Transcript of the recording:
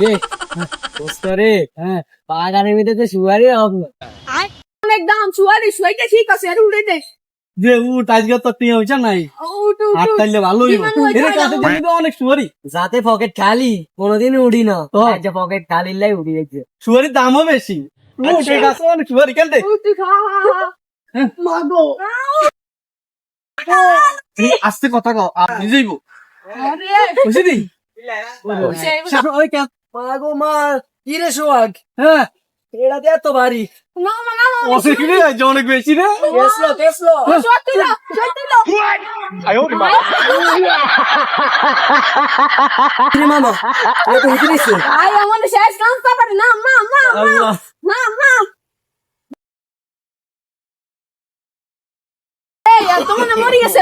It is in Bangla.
রে দোস্তরে হ্যাঁ বাগানের ভিতরে তো শুয়ারই অভাব না অনেক দাম শুয়ারি শুয়াইতে ঠিক আছে আর উড়ে দে। যে উঠ আজকে তো টিয়া হইছে নাই হাত তাইলে ভালোই এর কাছে তো অনেক সুয়ারি যাতে পকেট খালি কোনোদিন উড়ি না। ও। আজ পকেট খালি লাই উড়ি গেছে। সুয়ারির দামও বেশি। উঠ এর কাছে অনেক সুয়ারি কেন রে উঠ খা মাগো। আস্তে কথা কও আরে বুঝলি ওই কেন মাগো মা কি রে সোহাগ? হ্যাঁ? এটাতে এত ভারী। না না অসে কিনে যে অনেক বেশি রে। কেসলো কেসলো সত্যি না সত্যি না রে মামা? এটা তো উঠে নিচ্ছে আই আমার শেষ কাঁচতে পারে না মা মা মা মা এই না মরি গেছে